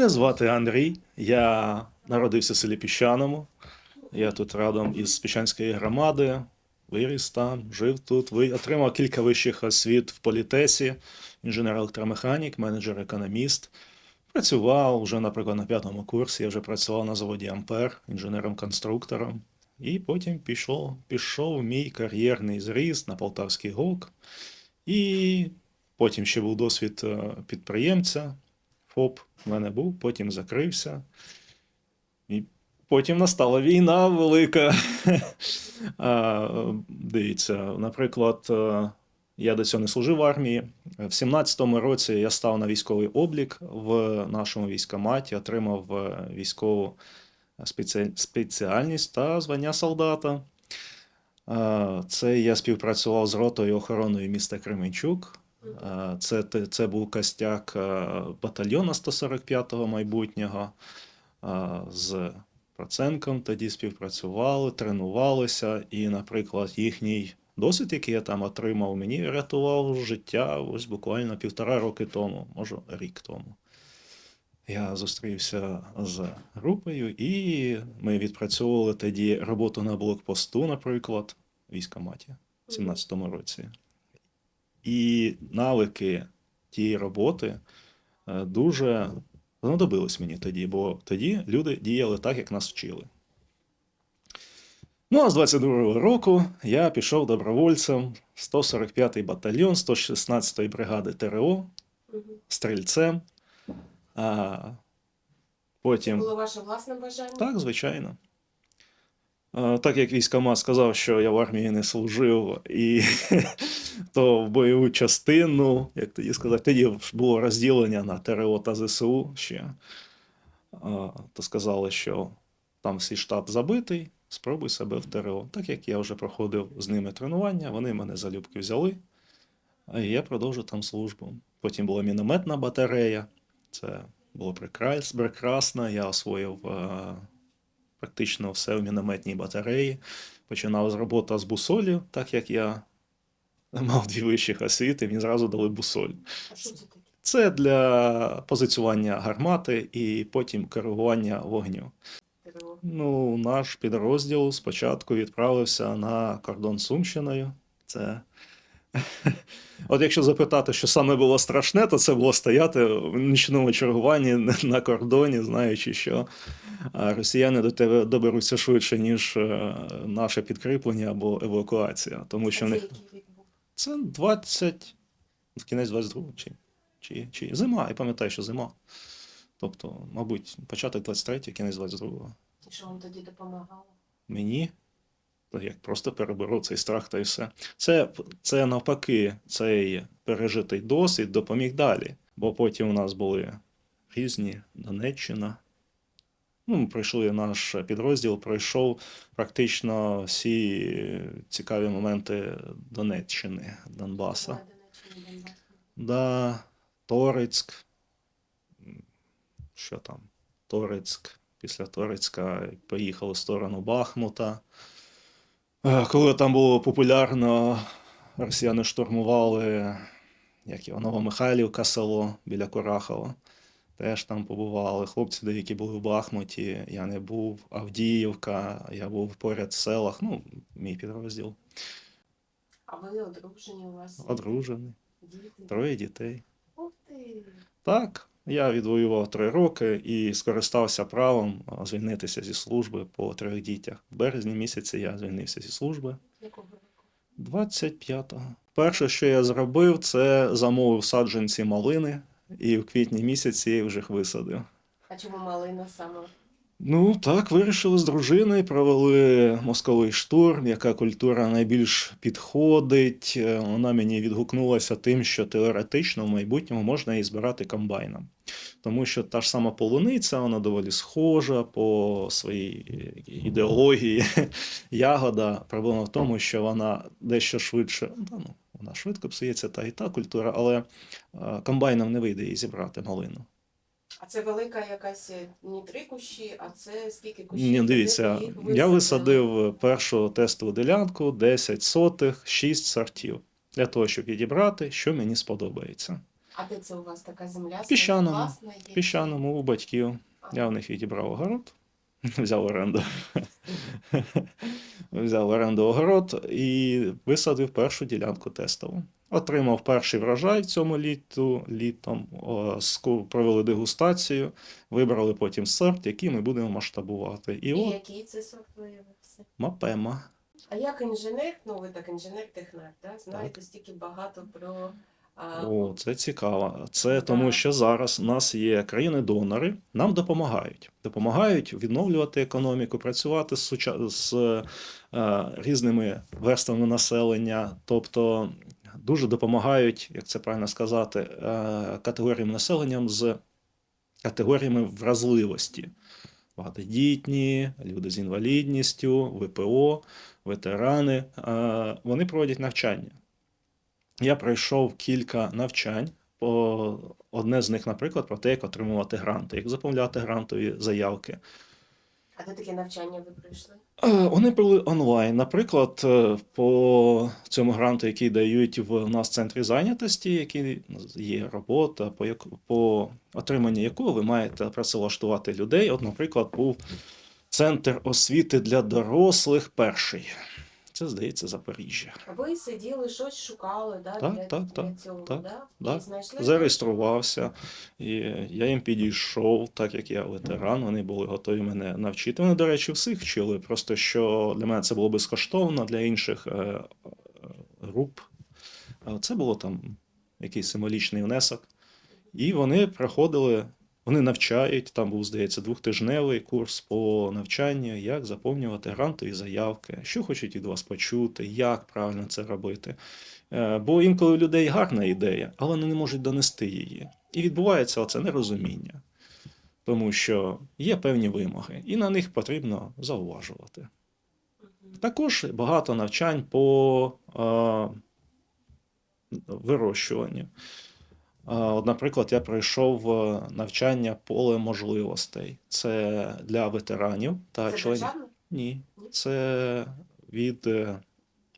Мене звати Андрій. Я народився в селі Піщаному. Я тут радом із Піщанської громади. Виріс там, жив тут. Отримав кілька вищих освіт в політесі, інженер-електромеханік, менеджер-економіст. Працював вже, наприклад, на п'ятому курсі. Я вже працював на заводі Ампер інженером-конструктором. І потім пішов, пішов мій кар'єрний зріст на Полтавський ГОК. І потім ще був досвід е, підприємця. ФОП в мене був, потім закрився. І потім настала війна велика. Дивіться, наприклад, е, я до цього не служив в армії. В 17-му році я став на військовий облік в нашому військкоматі, отримав е, військову спеціальність та звання солдата. Е, Це я співпрацював з ротою охороною міста Кременчук. Е, Це, це був костяк е, батальйону 145-го майбутнього. Е, З Проценком тоді співпрацювали, тренувалися, і, наприклад, їхній досвід, який я там отримав, мені рятував життя ось буквально півтора роки тому, може рік тому. Я зустрівся з групою, і ми відпрацьовували тоді роботу на блокпосту, наприклад, в військкоматі в 17-му році. І навики тієї роботи е, дуже знадобились мені тоді, бо тоді люди діяли так, як нас вчили. Ну, а з 22-го року я пішов добровольцем 145-й батальйон 116-ї бригади ТРО, стрільцем. А потім Було ваше власне бажання? так, звичайно. Так як військомат сказав, що я в армії не служив, і то в бойову частину, як тоді сказати, тоді було розділення на ТРО та ЗСУ ще. То сказали, що там всі штаб забитий, спробуй себе в ТРО. Так як я вже проходив з ними тренування, вони мене залюбки взяли, а я продовжив там службу. Потім була мінометна батарея. Це було прекрас- прекрасно. Я освоїв е, практично все в мінометній батареї. Починав з роботи з бусолів, так як я мав дві вищих освіти, мені зразу дали бусоль. А що це таке? Це для позиціювання гармати і потім керування вогню. Ну, наш підрозділ спочатку відправився на кордон з Сумщиною. Це. От якщо запитати, що саме було страшне, то це було стояти в нічному чергуванні на кордоні, знаючи, що росіяни до тебе доберуться швидше, ніж е, наше підкріплення або евакуація. Тому що це них це 20, в кінець 22 чи, чи, чи зима, я пам'ятаю, що зима. Тобто, мабуть, початок 23, кінець 22. І що вам тоді допомагало? Мені як просто переборов цей страх та й все. Це, це навпаки, цей пережитий досвід допоміг далі. Бо потім у нас були різні Донеччина. Ну, ми пройшли наш підрозділ, пройшов практично всі цікаві моменти Донеччини, Донбаса. Да, Торецьк. Що там? Торецьк. Після Торецька поїхали в сторону Бахмута. Е, Коли там було популярно, росіяни штурмували як його, Новомихайлівка село біля Курахова. Теж там побували. Хлопці деякі були в Бахмуті, я не був. Авдіївка, я був поряд в селах, ну, мій підрозділ. А ви одружені у вас? є Одружений, Діти? троє дітей. Ух ти! Так, я відвоював три роки і скористався правом звільнитися зі служби по трьох дітях. В березні місяці я звільнився зі служби. Якого року? 25-го. Перше, що я зробив, це замовив саджанці малини, і в квітні місяці я їх вже висадив. А чому малина саме? Ну так, вирішили з дружиною, провели мозковий штурм, яка культура найбільш підходить. Е, Вона мені відгукнулася тим, що теоретично в майбутньому можна її збирати комбайном. Тому що та ж сама полуниця, вона доволі схожа по своїй е, ідеології. Ягода. Проблема в тому, що вона дещо швидше, ну, вона швидко псується та і та культура, але е, комбайном не вийде її зібрати малину. А це велика якась е, не три кущі, а це скільки кущів? Ні, дивіться, я висадив першу тестову ділянку 10 сотих, 6 сортів для того, щоб відібрати, що мені сподобається. А де це у вас така земля? В Піщаному. Власна є? В піщаному у батьків. Я в них відібрав огород, взяв оренду. взяв оренду огород і висадив першу ділянку тестову. Отримав перший врожай в цьому літу, літом, провели дегустацію, вибрали потім сорт, який ми будемо масштабувати. І І от який це сорт виявився? мапема. А як інженер, ну ви так інженер-технар, да? знаєте стільки багато про О, це цікаво. Це Так. тому, що зараз у нас є країни-донори, нам допомагають. Допомагають відновлювати економіку, працювати з, суча... з е, різними верствами населення. Тобто дуже допомагають, як це правильно сказати, е, категоріям населення з категоріями вразливості. Багатодітні, люди з інвалідністю, ВПО, ветерани. Е, Вони проводять навчання. Я пройшов кілька навчань. По одне з них, наприклад, про те, як отримувати гранти, як заповняти грантові заявки. А де таке навчання ви пройшли? Е, Вони були онлайн. Наприклад, е, по цьому гранту, який дають в нас центрі зайнятості, який є робота, по, яку, по отриманню якого ви маєте працевлаштувати людей. От, наприклад, був центр освіти для дорослих перший. Це, здається, Запоріжжя. А ви сиділи, щось шукали, да, Так, для, так, для так, цього, так, да? І знайшли? Зареєструвався, і я їм підійшов, так як я ветеран, вони були готові мене навчити. Вони, до речі, всіх вчили, просто що для мене це було безкоштовно, для інших е, е, груп. Це було там якийсь символічний внесок. І вони проходили, вони навчають, там був, здається, двохтижневий курс по навчанню, як заповнювати грантові заявки, що хочуть від вас почути, як правильно це робити. Е, Бо інколи у людей гарна ідея, але вони не можуть донести її. І відбувається оце нерозуміння. Тому що є певні вимоги, і на них потрібно зауважувати. Також багато навчань по е, вирощуванню. От, наприклад, я пройшов е, навчання поле можливостей. Це для ветеранів та Це членів. державне? Ні, це від е,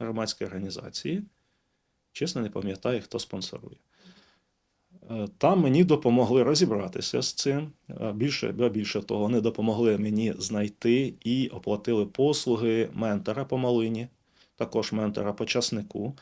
громадської організації. Чесно, не пам'ятаю, хто спонсорує. Е, Там мені допомогли розібратися з цим. Більше, більше того, вони допомогли мені знайти і оплатили послуги ментора по малині, також ментора по часнику.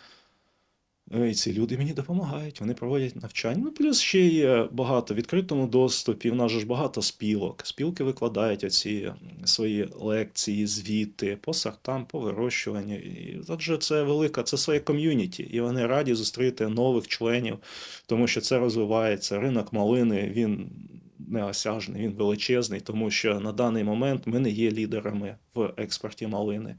Е, І ці люди мені допомагають, вони проводять навчання. Ну, плюс ще є багато в відкритому доступі. В нас ж багато спілок. Спілки викладають оці свої лекції, звіти по сортам, по вирощуванню. І отже, це велика, це своє ком'юніті, і вони раді зустріти нових членів, тому що це розвивається. Ринок малини він неосяжний, він величезний, тому що на даний момент ми не є лідерами в експорті малини.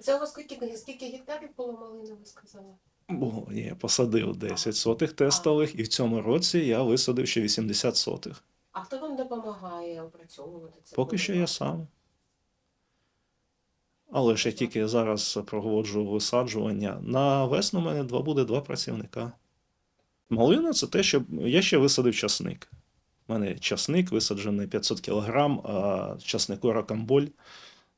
Це у вас скільки гектарів було малини, ви сказали? Бо ні, посадив 10 сотих тестових, і в цьому році я висадив ще 80 сотих. А хто вам допомагає опрацьовувати це? Поки що я сам. Але ж я тільки зараз проводжу висаджування. На весну у мене два буде два працівника. Малина це те, що я ще висадив часник. У мене часник висаджений 500 кг, а часнику ракамболь.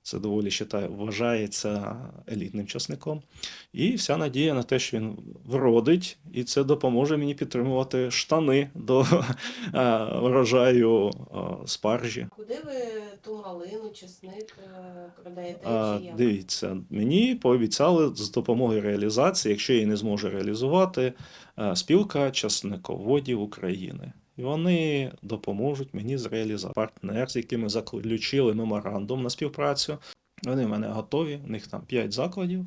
Це доволі считаю, вважається елітним часником. І вся надія на те, що він вродить, і це допоможе мені підтримувати штани до е, врожаю е, спаржі. Куди ви ту малину, чесник е, продаєте? А, чи як? дивіться, мені пообіцяли з допомогою реалізації, якщо я її не зможу реалізувати, спілка часниководів України. І вони допоможуть мені з реалізацією. Партнер, з якими заключили меморандум на співпрацю. Вони в мене готові, у них там 5 закладів,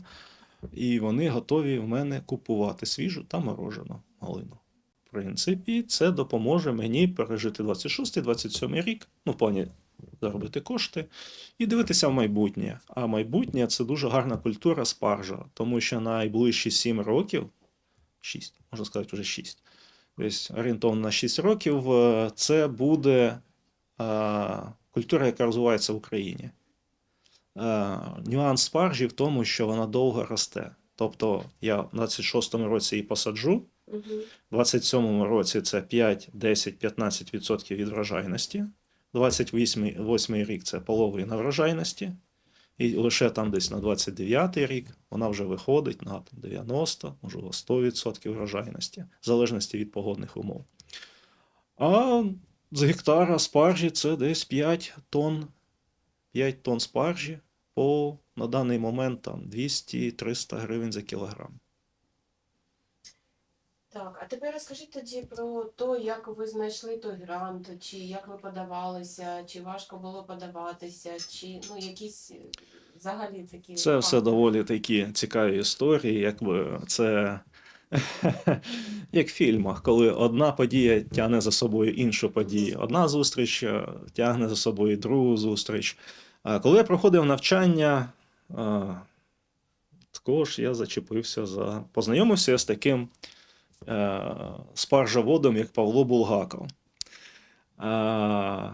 і вони готові в мене купувати свіжу та морожену малину. В принципі, це допоможе мені пережити 26-27 рік, ну, в плані заробити кошти і дивитися в майбутнє. А майбутнє це дуже гарна культура спаржа, тому що найближчі 7 років, 6, можна сказати, вже 6, десь орієнтовно на 6 років, е, це буде е, культура, яка розвивається в Україні. Е, Нюанс спаржі в тому, що вона довго росте. Тобто я в 26-му році її посаджу, в 27-му році це 5, 10, 15% від врожайності. 28 рік це половина врожайності. І лише там десь на 29-й рік вона вже виходить на 90, можливо, 100% врожайності, в залежності від погодних умов. А з гектара спаржі це десь 5 тонн, 5 тонн спаржі по на даний момент там 200-300 гривень за кілограм. Так, а тепер розкажіть тоді про те, як ви знайшли той грант, чи як ви подавалися, чи важко було подаватися, чи ну якісь е, взагалі такі Це все доволі такі цікаві історії, якби це як в фільмах, коли одна подія тягне за собою іншу подію. Одна зустріч е, тягне за собою другу зустріч. А Коли я проходив навчання, е, також я зачепився за познайомився я з таким спаржаводом, як Павло Булгаков. Е,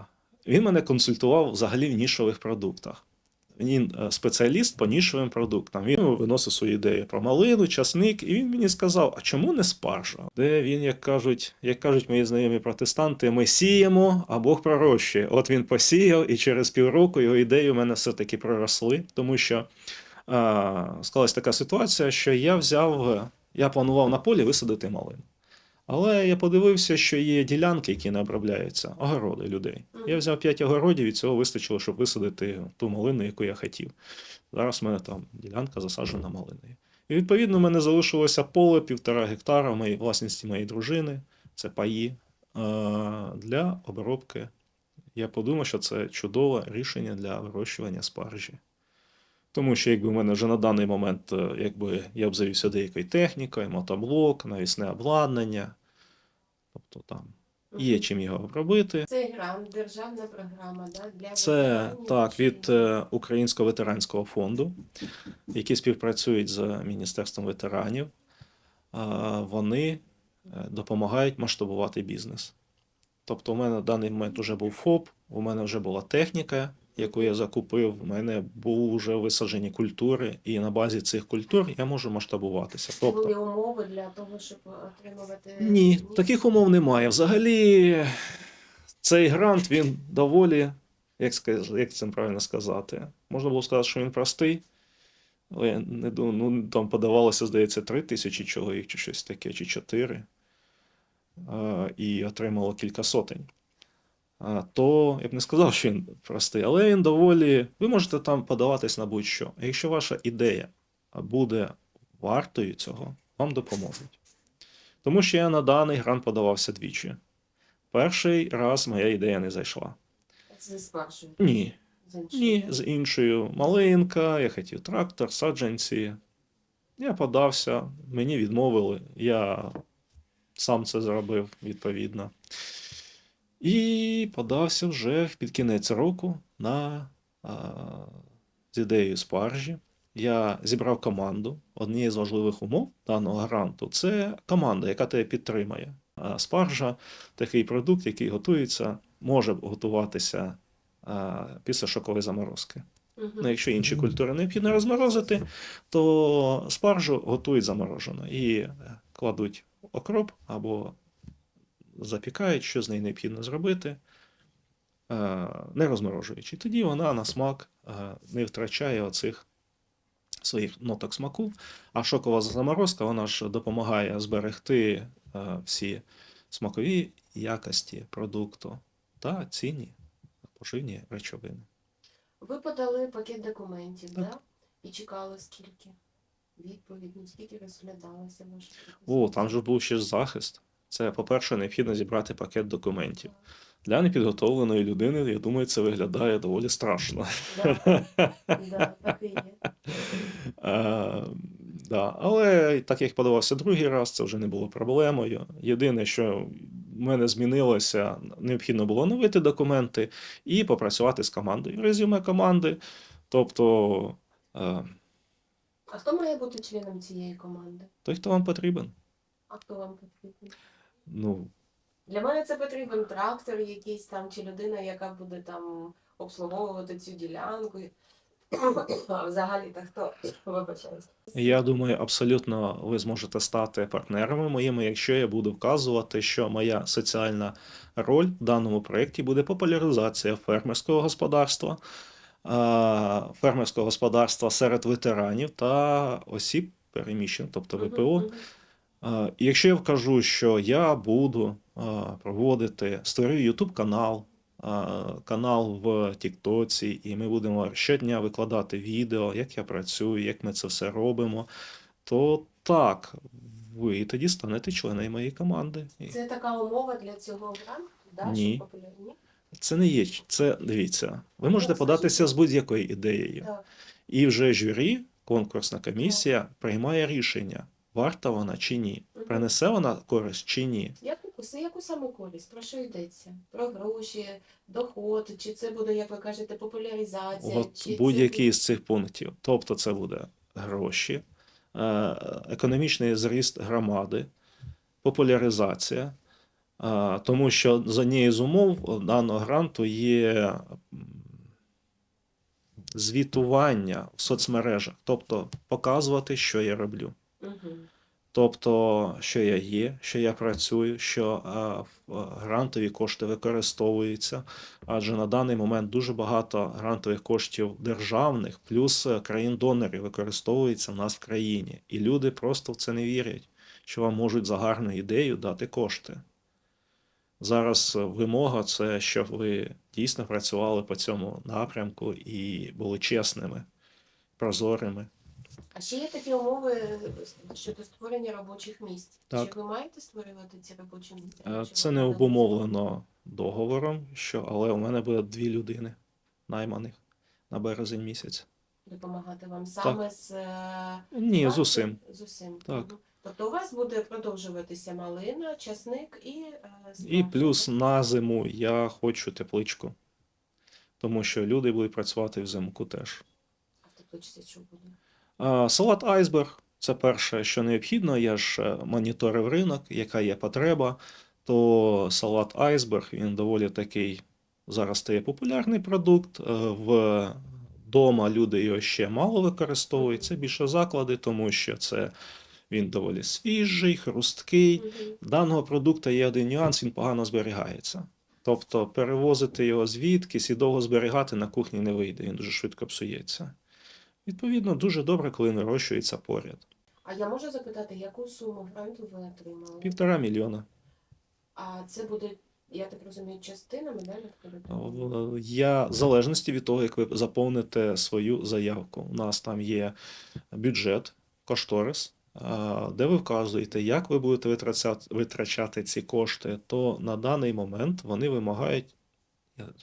Він мене консультував взагалі в нішових продуктах. Він е, спеціаліст по нішовим продуктам. Він виносив свої ідеї про малину, часник, і він мені сказав: а чому не спаржа? Де він, як кажуть, як кажуть мої знайомі протестанти, ми сіємо, а Бог пророщує. От він посіяв, і через півроку його ідеї у мене все-таки проросли, тому що е, склалась така ситуація, що я взяв, е, я планував на полі висадити малину. Але я подивився, що є ділянки, які не обробляються, огороди людей. Я взяв 5 огородів, і цього вистачило, щоб висадити ту малину, яку я хотів. Зараз в мене там ділянка засаджена малиною. І відповідно в мене залишилося поле півтора гектара в моїй власності моєї дружини, це паї е, для обробки. Я подумав, що це чудове рішення для вирощування спаржі. Тому що якби в мене вже на даний момент, е, якби я обзавівся деякою технікою, мотоблок, навісне обладнання. Тобто там є чим його обробити. Цей грант, державна програма, да, для Це так від е, Українського ветеранського фонду, які співпрацюють з Міністерством ветеранів. Вони е, допомагають масштабувати бізнес. Тобто, у мене на даний момент вже був ФОП, у мене вже була техніка, яку я закупив. У мене були вже висаджені культури, і на базі цих культур я можу масштабуватися. Тобто, були умови для того, щоб отримувати ні, таких умов немає. Взагалі, цей грант він доволі, як, сказ- як це правильно сказати, можна було сказати, що він простий. Але я не думаю, ну там подавалося, здається, три тисячі чоловік чи щось таке, чи чотири. І отримало кілька сотень. То я б не сказав, що він простий, але він доволі. Ви можете там подаватись на будь-що. Якщо ваша ідея буде вартою цього, вам допоможуть. Тому що я на даний грант подавався двічі. Перший раз моя ідея не зайшла. Зі спаржею. Ні. з іншою, Ні, з іншою малинка, я хотів трактор, саджанці. Я подався, мені відмовили, я сам це зробив відповідно. І подався вже під кінець року на, а, з ідеєю спаржі. Я зібрав команду. Однією з важливих умов даного гранту це команда, яка тебе підтримає. А спаржа такий продукт, який готується, може готуватися а, після шокової заморозки. Ну, якщо інші культури необхідно розморозити, то спаржу готують заморожено і кладуть окроп або запікають, що з нею необхідно зробити, е, не розморожуючи. Тоді вона на смак е, не втрачає оцих своїх ноток смаку. А шокова заморозка вона ж допомагає зберегти е, всі смакові якості продукту та цінні поживні речовини. Ви подали пакет документів, Так. да? І чекали скільки? Відповідь, ну скільки розглядалася ваша О, там же був ще ж захист. Це, по-перше, необхідно зібрати пакет документів. Для непідготовленої людини, я думаю, це виглядає доволі страшно. Да. Е. Але так як подавався другий раз, це вже не було проблемою. Єдине, що в мене змінилося, необхідно було оновити документи і попрацювати з командою. Резюме команди. Тобто е, А хто має бути членом цієї команди? той, хто вам потрібен. А хто вам потрібен? Ну, Для мене це потрібен трактор якийсь там, чи людина, яка буде там обслуговувати цю ділянку. А взагалі то хто? Вибачаюсь. Я думаю, абсолютно ви зможете стати партнерами моїми, якщо я буду вказувати, що моя соціальна роль в даному проєкті буде популяризація фермерського господарства, фермерського господарства серед ветеранів та осіб переміщень, тобто ВПО. І Якщо я вкажу, що я буду проводити, створю YouTube канал, канал в Тіктоці, і ми будемо щодня викладати відео, як я працюю, як ми це все робимо, то так, ви тоді станете членом моєї команди. Це така умова для цього? Да, Ні. популярні? Це не є. Це дивіться. Ви Ну, можете податися з будь-якою ідеєю. Так. І вже журі, конкурсна комісія приймає рішення, варта вона чи ні, принесе вона користь чи ні. Яку, яку саме користь? Про що йдеться? Про гроші, доход, чи це буде, як ви кажете, популяризація? От будь-який це... з цих пунктів. Тобто це буде гроші, е, економічний зріст громади, популяризація. е, Тому що з однією з умов даного гранту є звітування в соцмережах, тобто показувати, що я роблю. Тобто, що я є, що я працюю, що е, грантові кошти використовуються, адже на даний момент дуже багато грантових коштів державних, плюс е, країн-донорів використовується в нас в країні. І люди просто в це не вірять, що вам можуть за гарну ідею дати кошти. Зараз е, вимога це, щоб ви дійсно працювали по цьому напрямку і були чесними, прозорими. А ще є такі умови щодо створення робочих місць. Так. Чи ви маєте створювати ці робочі місця? Е, Чи Це не обумовлено договором, що, але у мене буде дві людини найманих на березень місяць. допомагати вам саме з е, Ні, з усім. З усім. Так. Мгм. Тобто у вас буде продовжуватися малина, часник і е, І плюс на зиму я хочу тепличку, тому що люди будуть працювати взимку теж. А в тепличці що буде? Салат айсберг це перше, що необхідно. Я ж е, моніторив ринок, яка є потреба. То салат айсберг він доволі такий зараз стає популярний продукт. Е, В дома люди його ще мало використовують. Це більше заклади, тому що це він доволі свіжий, хрусткий. Даного продукту є один нюанс, він погано зберігається. Тобто перевозити його звідкись і довго зберігати на кухні не вийде, він дуже швидко псується. Відповідно, дуже добре, коли вирощується поряд. А я можу запитати, яку суму гранту ви отримали? Півтора мільйона. А це буде, я так розумію, частинами, да, відповідно? Я в залежності від того, як ви заповните свою заявку. У нас там є бюджет, кошторис, де ви вказуєте, як ви будете витрачати, ці кошти, то на даний момент вони вимагають,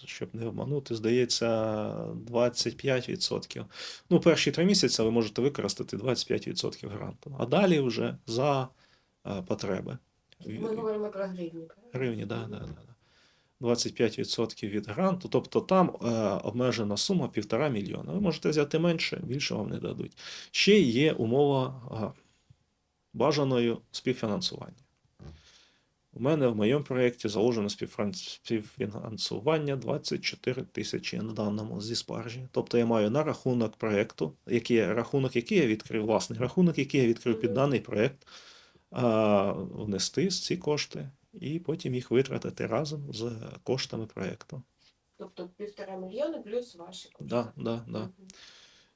щоб не обманути, здається, 25%. Ну, перші три місяці ви можете використати 25% гранту, а далі вже за е, потреби. Ми говоримо про гривні. Гривні, да, да, да. да. 25% від гранту, тобто там е, обмежена сума півтора мільйона. Ви можете взяти менше, більше вам не дадуть. Ще є умова ага, бажаної співфінансування. У мене в моєму проєкті заложено співфінансування 24 тисячі на даному зі спаржі. Тобто я маю на рахунок проєкту, який, я- рахунок, який я відкрив, власний рахунок, який я відкрив під даний проєкт, внести ці кошти і потім їх витратити разом з коштами проєкту. Тобто півтора мільйони плюс ваші кошти. Да, да, да. Мгм.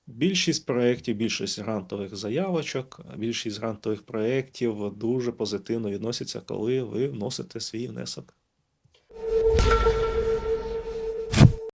Більшість проєктів, більшість грантових заявочок, більшість грантових проєктів дуже позитивно відносяться, коли ви вносите свій внесок.